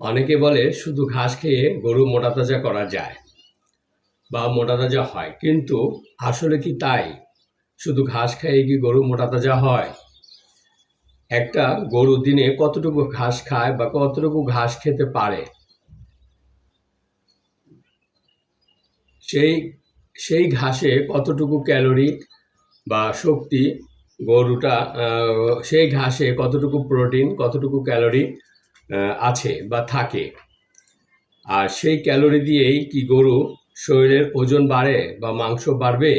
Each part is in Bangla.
অনেকে বলে শুধু ঘাস খেয়ে গরু মোটা তাজা করা যায় বা মোটা তাজা হয়, কিন্তু আসলে কি তাই? শুধু ঘাস খেয়ে কি গরু মোটা তাজা হয়? একটা গরু দিনে কতটুকু ঘাস খায় বা কতটুকু ঘাস খেতে পারে? সেই সেই ঘাসে কতটুকু ক্যালোরি বা শক্তি গরুটা সেই ঘাসে কতটুকু প্রোটিন, কতটুকু ক্যালোরি আছে বা থাকে। আর সেই ক্যালোরি দিয়েই কি গরু শরীরের ওজন বাড়ে বা মাংস বাড়বে,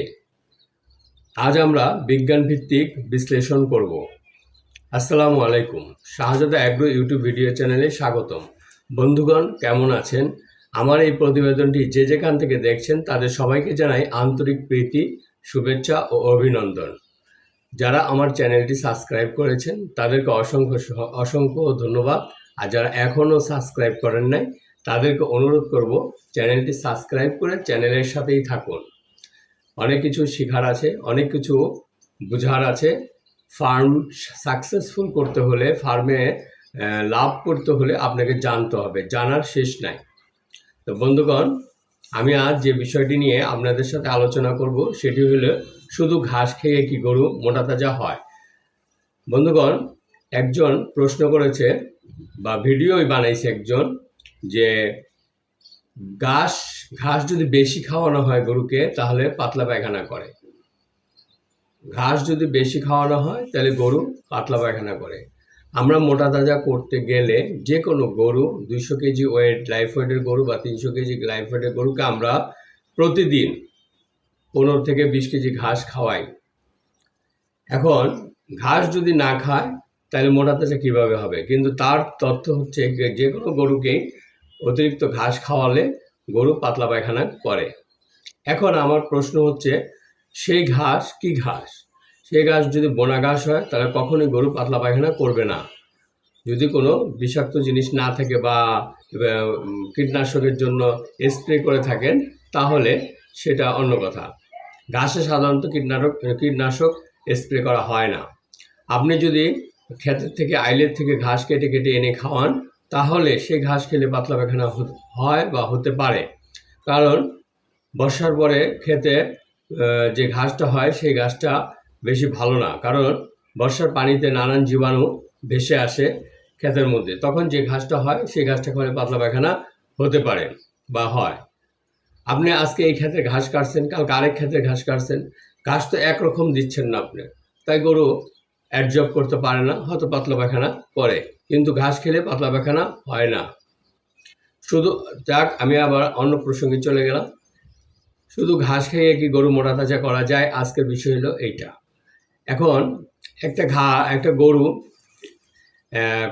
আজ আমরা বিজ্ঞান ভিত্তিক বিশ্লেষণ করব। আসসালামু আলাইকুম। শাহজাদা অ্যাগ্রো ইউটিউব ভিডিও চ্যানেলে স্বাগতম। বন্ধুগণ, কেমন আছেন? আমার এই প্রতিবেদনটি যে যেখান থেকে দেখছেন, তাদের সবাইকে জানাই আন্তরিক প্রীতি, শুভেচ্ছা ও অভিনন্দন। যারা আমার চ্যানেলটি সাবস্ক্রাইব করেছেন, তাদেরকে অসংখ্য অসংখ্য ধন্যবাদ। আর যারা এখনও সাবস্ক্রাইব করেন নাই, তাদেরকে অনুরোধ করব চ্যানেলটি সাবস্ক্রাইব করে চ্যানেলের সাথেই থাকুন। অনেক কিছু শেখার আছে, অনেক কিছু বোঝার আছে। ফার্ম সাকসেসফুল করতে হলে, ফার্মে লাভ করতে হলে আপনাকে জানতে হবে, জানার শেষ নাই। তো বন্ধুগণ, আমি আজ যে বিষয়টি নিয়ে আপনাদের সাথে আলোচনা করব, সেটি হলো শুধু ঘাস খেয়ে কি গরু মোটা তাজা হয়? বন্ধুগণ, একজন প্রশ্ন করেছে বা ভিডিওই বানাইছে একজন যে ঘাস ঘাস যদি বেশি খাওয়ানো হয় গরুকে, তাহলে পাতলা পায়খানা করে। ঘাস যদি বেশি খাওয়ানো হয়, তাহলে গরু পাতলা পায়খানা করে। আমরা মোটা তাজা করতে গেলে যে কোনো গরু, দুইশো কেজি ওয়েট লাইফ গরু বা তিনশো কেজি লাইফ ওয়েটের গরুকে আমরা প্রতিদিন পনেরো থেকে বিশ কেজি ঘাস খাওয়াই। এখন ঘাস যদি না খায় তাহলে মোটা তাজা কীভাবে হবে? কিন্তু তার তথ্য হচ্ছে যে কোনো গরুকেই অতিরিক্ত ঘাস খাওয়ালে গরু পাতলা পায়খানা করে। এখন আমার প্রশ্ন হচ্ছে, সেই ঘাস কি ঘাস? সেই ঘাস যদি বোনা ঘাস হয়, তাহলে কখনোই গরু পাতলা পায়খানা করবে না। যদি কোনো বিষাক্ত জিনিস না থাকে বা কীটনাশকের জন্য স্প্রে করে থাকেন, তাহলে সেটা অন্য কথা। ঘাসে সাধারণত কীটনাশক কীটনাশক স্প্রে করা হয় না। আপনি যদি ক্ষেতের থেকে, আইলের থেকে ঘাস কেটে কেটে এনে খাওয়ান, তাহলে সেই ঘাস খেলে পাতলা পায়খানা হয় বা হতে পারে। কারণ বর্ষার পরে খেতে যে ঘাসটা হয়, সেই ঘাসটা বেশি ভালো না। কারণ বর্ষার পানিতে নানান জীবাণু ভেসে আসে ক্ষেতের মধ্যে। তখন যে ঘাসটা হয়, সেই ঘাসটা খেলে পাতলা পায়খানা হতে পারে বা হয়। আপনি আজকে এই ক্ষেত্রে ঘাস কাটছেন, কালকে আরেক ক্ষেত্রে ঘাস কাটছেন, ঘাস তো একরকম দিচ্ছেন না আপনি। তাই গরু অ্যাডজব করতে পারে না, হয়তো পাতলা পায়খানা করে। কিন্তু ঘাস খেলে পাতলা পায়খানা হয় না। শুধু, যাক, আমি আবার অন্য প্রসঙ্গে চলে গেলাম। শুধু ঘাস খেয়ে কি গরু মোটা তাজা করা যায়? আজকের বিষয় হলো এইটা। এখন একটা ঘা, একটা গরু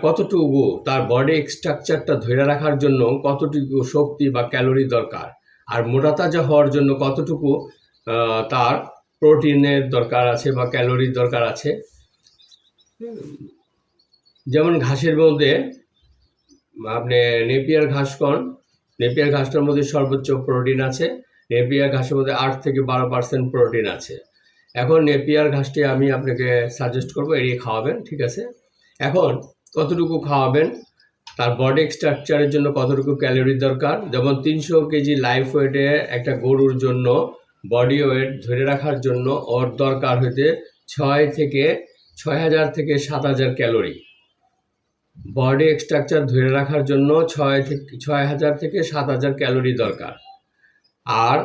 কতটুকু তার বডি স্ট্রাকচারটা ধরে রাখার জন্য কতটুকু শক্তি বা ক্যালোরি দরকার? আর মোটা তাজা হওয়ার জন্য কতটুকু তার প্রোটিনের দরকার আছে বা ক্যালোরির দরকার আছে? যেমন ঘাসের মধ্যে আপনি নেপিয়ার ঘাস কন, নেপিয়ার ঘাসটার মধ্যে সর্বোচ্চ প্রোটিন আছে, নেপিয়ার ঘাসের মধ্যে আট থেকে বারো পার্সেন্ট প্রোটিন আছে। এখন নেপিয়ার ঘাসটি আমি আপনাকে সাজেস্ট করব, এড়িয়ে খাওয়াবেন, ঠিক আছে? এখন কতটুকু খাওয়াবেন, তার বডি স্ট্রাকচারের জন্য কতটুকু ক্যালোরি দরকার? যেমন তিনশো কেজি লাইফ ওয়েটে একটা গরুর জন্য বডি ওয়েট ধরে রাখার জন্য ওর দরকার হইতে ছয় থেকে ছয় হাজার থেকে সাত হাজার ক্যালোরি। বডি স্ট্রাকচার ধরে রাখার জন্য ছয় থেকে ছয় হাজার থেকে সাত হাজার ক্যালোরি দরকার। আর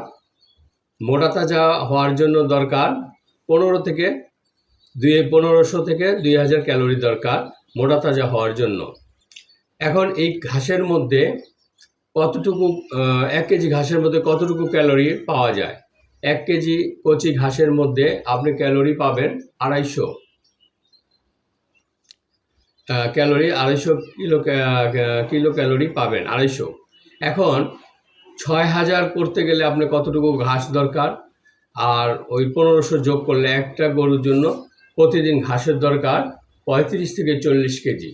মোটা তাজা হওয়ার জন্য দরকার পনেরো থেকে দুই পনেরোশো থেকে দুই হাজার ক্যালোরি দরকার মোটা তাজা হওয়ার জন্য। এখন এই ঘাসের মধ্যে কতটুকু এক কেজি ঘাসের মধ্যে কতটুকু ক্যালোরি পাওয়া যায়? এক কেজি কচি ঘাসের মধ্যে আপনি ক্যালোরি পাবেন আড়াইশো। ক্যালোরি আড়াইশো কিলো কিলো ক্যালোরি পাবেন, আড়াইশো। এখন ছয় হাজার করতে গেলে আপনি কতটুকু ঘাস দরকার? আর ওই পনেরোশো যোগ করলে একটা গরুর জন্য প্রতিদিন ঘাসের দরকার পঁয়ত্রিশ থেকে চল্লিশ কেজি।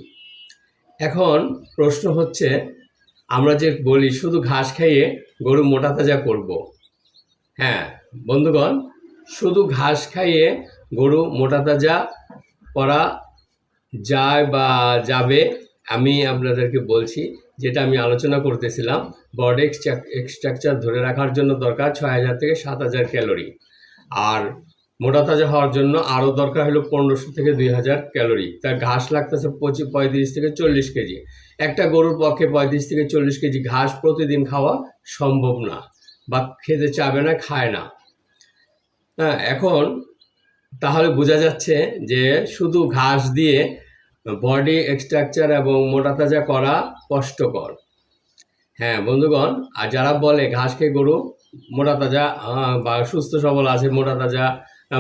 এখন প্রশ্ন হচ্ছে, আমরা যে বলি শুধু ঘাস খাইয়ে গরু মোটা তাজা করব। হ্যাঁ বন্ধুগণ, শুধু ঘাস খাইয়ে গরু মোটা তাজা করা যায় বা যাবে, আমি আপনাদেরকে বলছি, যেটা আমি আলোচনা করতেছিলাম বডি এক্সট্রাকচার ধরে রাখার জন্য দরকার ছয় হাজার থেকে সাত হাজার ক্যালোরি আর মোটা তাজা হওয়ার জন্য আরও দরকার হলো পনেরোশো থেকে দুই হাজার ক্যালোরি তার ঘাস লাগতেছে পঁচিশ, পঁয়ত্রিশ থেকে চল্লিশ কেজি। একটা গরুর পক্ষে পঁয়ত্রিশ থেকে চল্লিশ কেজি ঘাস প্রতিদিন খাওয়া সম্ভব না বা খেতে চাবে না, খায় না। হ্যাঁ এখন তাহলে বোঝা যাচ্ছে যে শুধু ঘাস দিয়ে বডি এক্সট্রাকচার এবং মোটা তাজা করা কষ্টকর। হ্যাঁ বন্ধুগণ, আর যারা বলে ঘাস খেয়ে গরু মোটা তাজা বা সুস্থ, সবল আছে, মোটা তাজা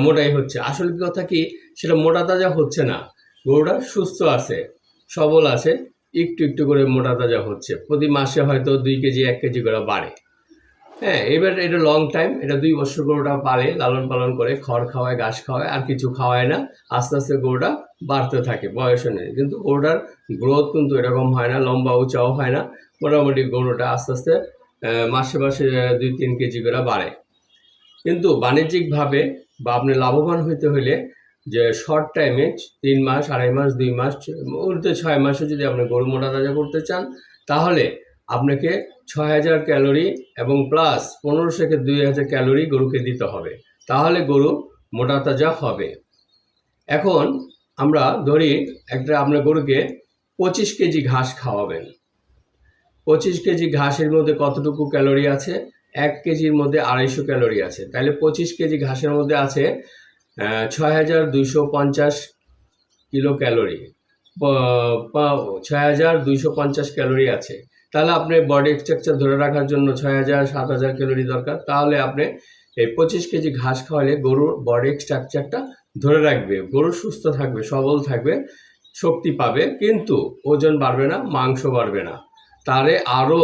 মোটাই হচ্ছে, আসল কথা কি? সেটা মোটা তাজা হচ্ছে না। গরুটা সুস্থ আছে, সবল আছে, একটু একটু করে মোটা তাজা হচ্ছে। প্রতি মাসে হয়তো দুই কেজি, এক কেজি করে বাড়ে। হ্যাঁ এবার এটা লং টাইম এটা দুই বছর গরুটা পালে, লালন পালন করে, খড় খাওয়ায়, ঘাস খাওয়ায়, আর কিছু খাওয়ায় না, আস্তে আস্তে গরুটা বাড়তে থাকে, বয়স অনুযায়ী কিন্তু গরুটার গ্রোথ কিন্তু এরকম হয় না, লম্বা উঁচাও হয় না, মোটামুটি গরুটা আস্তে আস্তে মাসে মাসে দুই তিন কেজি করে বাড়ে। কিন্তু বাণিজ্যিকভাবে বা আপনি লাভবান হইতে হলে যে শর্ট টাইমে তিন মাস, আড়াই মাস, দুই মাস, উল্টে ছয় মাসে যদি আপনি গরু মোটা তাজা করতে চান, তাহলে আপনাকে ছয় হাজার ক্যালোরি এবং প্লাস পনেরো থেকে দুই হাজার ক্যালোরি গরুকে দিতে হবে। তাহলে গরু মোটা তাজা হবে। এখন আমরা ধরি একটা আপনার গরুকে পঁচিশ কেজি ঘাস খাওয়াবেন। পঁচিশ কেজি ঘাসের মধ্যে কতটুকু ক্যালোরি আছে? এক কেজির মধ্যে আড়াইশো ক্যালোরি আছে। তাহলে পঁচিশ কেজি ঘাসের মধ্যে আছে ছয় হাজার দুইশো পঞ্চাশ কিলো ক্যালোরি। ছয় হাজার দুইশো পঞ্চাশ ক্যালোরি আছে। তাহলে আপনি বডি স্ট্রাকচার ধরে রাখার জন্য ছয় হাজার, সাত হাজার ক্যালোরি দরকার। তাহলে আপনি এই পঁচিশ কেজি ঘাস খাওয়ালে গরুর বডি স্ট্রাকচারটা ধরে রাখবে। গরু সুস্থ থাকবে, সবল থাকবে, শক্তি পাবে, কিন্তু ওজন বাড়বে না, মাংস বাড়বে না। তারে আরও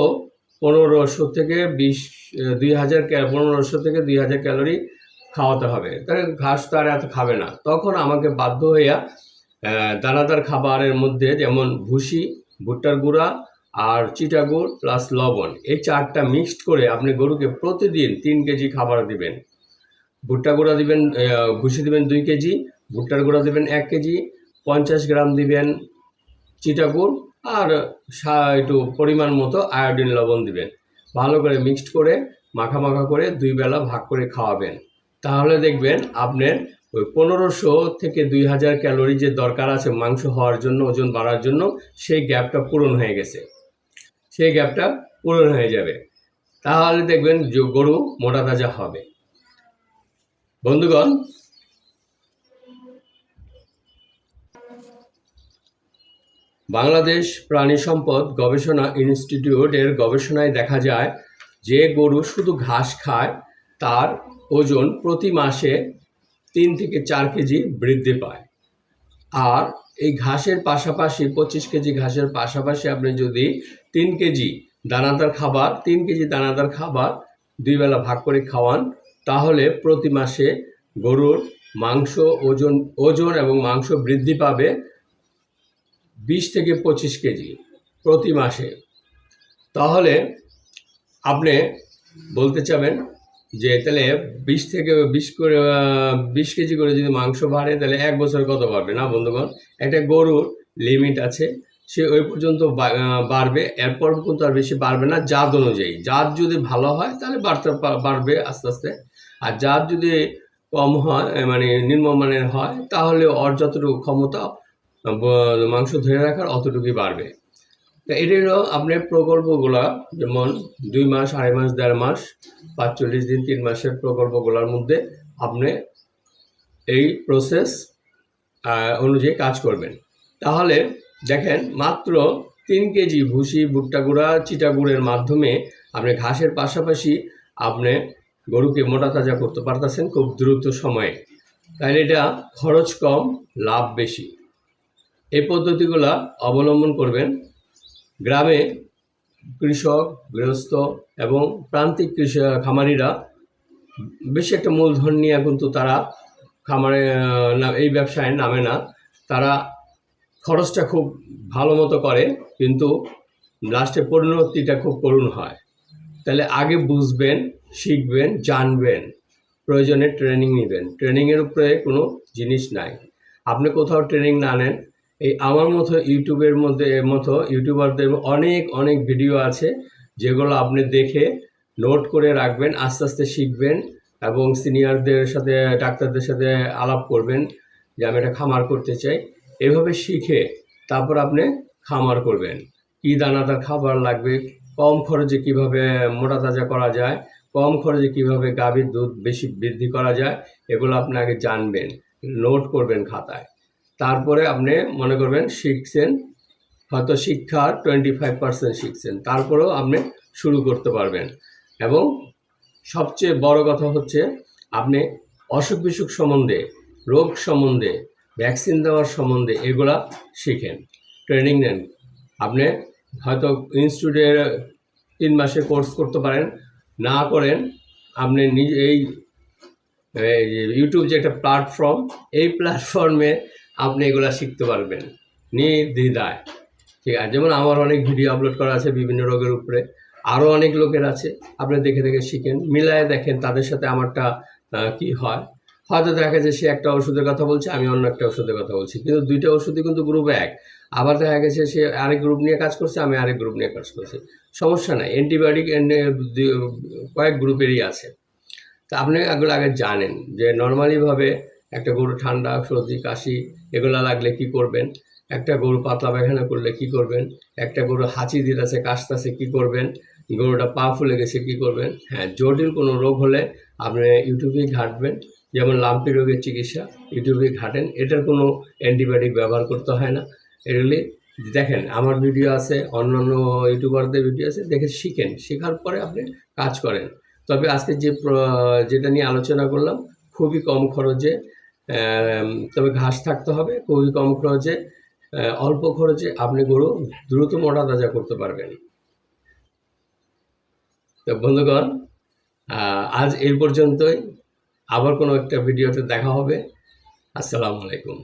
পনেরোশো থেকে বিশ, দুই হাজার পনেরোশো থেকে দুই হাজার ক্যালোরি খাওয়াতে হবে। তাহলে ঘাস তো আর এত খাবে না। তখন আমাকে বাধ্য হইয়া দানাদার খাবারের মধ্যে যেমন ভুসি, ভুট্টার গুঁড়া আর চিটাগুড় প্লাস লবণ, এই চারটা মিক্সড করে আপনি গরুকে প্রতিদিন তিন কেজি খাবার দিবেন। ভুট্টা গুঁড়া দিবেন ভুসি দিবেন দুই কেজি, ভুট্টার গুঁড়া দিবেন এক কেজি, পঞ্চাশ গ্রাম দিবেন চিটাগুড় আর একটু পরিমাণ মতো আয়োডিন লবণ দিবেন। ভালো করে মিক্সড করে, মাখা মাখা করে দুই বেলা ভাগ করে খাওয়াবেন। তাহলে দেখবেন আপনার ওই পনেরোশো থেকে দুই হাজার ক্যালোরি যে দরকার আছে মাংস হওয়ার জন্য, ওজন বাড়ার জন্য, সেই গ্যাপটা পূরণ হয়ে গেছে। সেই গ্যাপটা পূরণ হয়ে যাবে। তাহলে দেখবেন গরু মোটা তাজা হবে। বন্ধুগণ, বাংলাদেশ প্রাণী সম্পদ গবেষণা ইনস্টিটিউটের গবেষণায় দেখা যায় যে গরু শুধু ঘাস খায়, তার ওজন প্রতি মাসে তিন থেকে চার কেজি বৃদ্ধি পায়। আর এই ঘাসের পাশাপাশি পঁচিশ কেজি ঘাসের পাশাপাশি আপনি যদি তিন কেজি দানাদার খাবার, তিন কেজি দানাদার খাবার দুই বেলা ভাগ করে খাওয়ান, তাহলে প্রতি মাসে গরুর মাংস ওজন ওজন এবং মাংস বৃদ্ধি পাবে বিশ থেকে পঁচিশ কেজি প্রতি মাসে। তাহলে আপনি বলতে চাবেন যে তাহলে বিশ থেকে বিশ করে, বিশ কেজি করে যদি মাংস বাড়ে, তাহলে এক বছর কত বাড়বে? না বন্ধুগণ, একটা গরুর লিমিট আছে। সে ওই পর্যন্ত বাড়বে, এরপর কিন্তু আর বেশি বাড়বে না, জাত অনুযায়ী। জাত যদি ভালো হয়, তাহলে বাড়তে বাড়বে আস্তে আস্তে। আর জাত যদি কম হয় মানে নিম্নমানের হয়, তাহলে ওর যতটুকু ক্ষমতা মাংস ধরে রাখার অতটুকুই বাড়বে। তো এটা হলো আপনার প্রকল্পগুলা, যেমন দুই মাস, আড়াই মাস, দেড় মাস, পাঁচচল্লিশ দিন, তিন মাসের প্রকল্পগুলোর মধ্যে আপনি এই প্রসেস অনুযায়ী কাজ করবেন। তাহলে দেখেন, মাত্র তিন কেজি ভুসি, ভুট্টা গুঁড়া, চিটা গুড়ের মাধ্যমে আপনি ঘাসের পাশাপাশি আপনি গরুকে মোটা তাজা করতে পারতেছেন খুব দ্রুত সময়ে। তাহলে এটা খরচ কম, লাভ বেশি। এই পদ্ধতিগুলা অবলম্বন করবেন গ্রামে কৃষক, গৃহস্থ এবং প্রান্তিক কৃষক খামারিরা। বেশি একটা মূলধন নিয়ে কিন্তু তারা খামারে এই ব্যবসায় নামে না। তারা খরচটা খুব ভালো মতো করে, কিন্তু লাস্টে পরিণতিটা খুব করুণ হয়। তাহলে আগে বুঝবেন, শিখবেন, জানবেন, প্রয়োজনে ট্রেনিং নেবেন। ট্রেনিংয়ের উপরে কোনো জিনিস নাই। আপনি কোথাও ট্রেনিং না নেন। এই আমার মতো ইউটিউবের মধ্যে মতো ইউটিউবারদের অনেক অনেক ভিডিও আছে, যেগুলো আপনি দেখে নোট করে রাখবেন, আস্তে আস্তে শিখবেন এবং সিনিয়রদের সাথে, ডাক্তারদের সাথে আলাপ করবেন যে আমি এটা খামার করতে চাই। এভাবে শিখে তারপর আপনি খামার করবেন। কী দানাদার খাবার লাগবে? কম খরচে কীভাবে মোটা তাজা করা যায়? কম খরচে কীভাবে গাভীর দুধ বেশি বৃদ্ধি করা যায়? এগুলো আপনি আগে জানবেন, নোট করবেন খাতায়। তারপরে আপনি মনে করবেন শিখছেন, হয়তো শিক্ষার টোয়েন্টি ফাইভ পার্সেন্ট শিখছেন, তারপরেও আপনি শুরু করতে পারবেন। এবং সবচেয়ে বড় কথা হচ্ছে, আপনি অসুখ বিসুখ সম্বন্ধে, রোগ সম্বন্ধে ভ্যাকসিন দেওয়ার সম্বন্ধে এগুলা শিখেন, ট্রেনিং নেন। আপনি হয়তো ইনস্টিটিউটে তিন মাসে কোর্স করতে পারেন, না করেন, আপনি নিজে এই ইউটিউব যে একটা প্ল্যাটফর্ম, এই প্ল্যাটফর্মে আপনি এগুলা শিখতে পারবেন, নির্দ্বিধায়। ঠিক আছে, যেমন আমার অনেক ভিডিও আপলোড করা আছে বিভিন্ন রোগের উপরে আরও অনেক লোকের আছে, আপনি দেখে দেখে শিখেন, মিলায় দেখেন তাদের সাথে আমারটা কি হয়। হয়তো দেখা যায় সে একটা ওষুধের কথা বলছে, আমি অন্য একটা ওষুধের কথা বলছি। কিন্তু দুইটা ওষুধই কিন্তু গ্রুপ এক। আবার দেখা গেছে সে আরেক গ্রুপ নিয়ে কাজ করছে, আমি আরেক গ্রুপ নিয়ে কাজ করছি। সমস্যা নাই অ্যান্টিবায়োটিক কয়েক গ্রুপেরই আছে। তা আপনি এগুলো আগে জানেন যে নর্মালিভাবে একটা গরু ঠান্ডা, সর্দি, কাশি, এগুলো লাগলে কি করবেন? একটা গরু পাতলা পায়খানা করলে কি করবেন? একটা গরু হাঁচি দিতেছে, কাশতেছে, কি করবেন? গরুটা পা ফুলে গেছে, কি করবেন? হ্যাঁ জটিল কোনো রোগ হলে আপনি ইউটিউবেই ঘাটবেন। যেমন লাম্পি রোগের চিকিৎসা, ইউটিউবে ঘাটেন, এটার কোনো অ্যান্টিবায়োটিক ব্যবহার করতে হয় না। এগুলি দেখেন, আমার ভিডিও আছে, অন্যান্য ইউটিউবারদের ভিডিও আছে, দেখে শিখেন। শেখার পরে আপনি কাজ করেন। তবে আজকে যে যেটা নিয়ে আলোচনা করলাম, খুবই কম খরচে তবে ঘাস থাকতে হবে, খুবই কম খরচে অল্প খরচে আপনি গরু দ্রুত মোটা তাজা করতে পারবেন। তো বন্ধুগণ আজ এই পর্যন্তই। আবার কোনো একটা ভিডিওতে দেখা হবে। আসসালামু আলাইকুম।